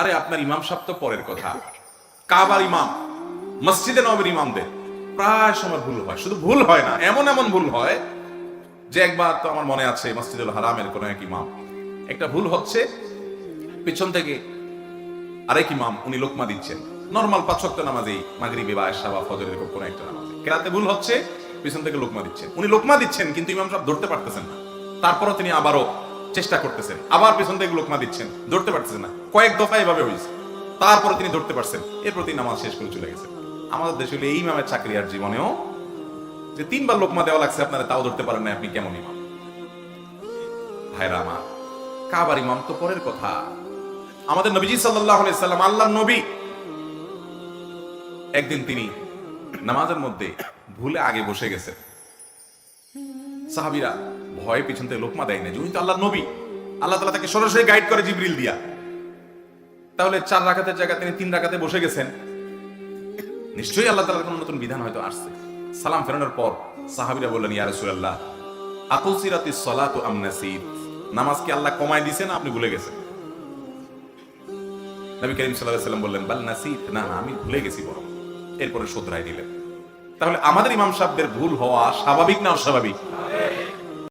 আরে আপনার ইমাম সাহেব তো পরের কথা। কাবার ইমাম, মসজিদে নবের ইমামদের। প্রায় সময় ভুল হয়, শুধু ভুল হয় না, এমন এমন ভুল হয় যে একবার তো আমার মনে আছে মসজিদুল হারামের কোন এক ইমাম। একটা ভুল হচ্ছে, পিছন থেকে আরেক ইমাম, উনি লোকমা দিচ্ছেন। নর্মাল পাঁচ ওয়াক্ত নামাজেই মাগরিবে বা এশা বা ফজর এরকম কোন একটা নামাজে। কেরাতে ভুল হচ্ছে, পিছন থেকে লোকমা দিচ্ছেন। উনি লোকমা দিচ্ছেন, কিন্তু ইমাম সাহেব ধরতে পারতেছেন না। তারপরও তিনি আবারও চেষ্টা করতেছেন। আবার পিছন থেকে লোকমা দিচ্ছেন। ধরতে পারতেছেন না। কয়েক দফা এভাবে হয়েছে। তারপরে তিনি ধরতে পারছেন। এরপর তিনি নামাজ শেষ করে চলে গেছেন। আমাদের দেশে হলে এই ইমামের চাকরি আর জীবনেও যে তিনবার লোকমা দেওয়া লাগছে, আপনারা তাও ধরতে পারেন না। আপনি কেমন ইমাম? ভাইরা আমার, কাবার ইমাম তো পরের কথা। আমাদের নবীজি আলাইহি সাল্লাম, আল্লাহর নবী। একদিন তিনি নামাজের মধ্যে ভুলে আগে বসে গেছে সাহাবীরা ভয়ে পিছন থেকে লোকমা দেয় না যেহেতু আল্লাহর নবী। আল্লাহ তালা তাকে সরাসরি গাইড করে জিবরিল দিয়া। তাহলে চার রাকাতের জায়গায় তিনি তিন রাকাতে বসে গেছেন। নিশ্চয়ই আল্লাহ তাআলার কোনো নতুন বিধান হয়তো আসছে। সালাম ফেরানোর পর সাহাবীরা বললেন, ইয়া রাসূলুল্লাহ আকুসিরাতিস সালাতু আম নাসিত নামাজ কি আল্লাহ কমায় দিয়েছে না আপনি ভুলে গেছেন? নবী করিম সাল্লাল্লাহু সাল্লাম বললেন, বাল নাসিত না না, আমি ভুলে গেছি বরং। এরপরে শোধরাই দিলেন। তাহলে আমাদের ইমাম সাহেবদের ভুল হওয়া স্বাভাবিক না অস্বাভাবিক?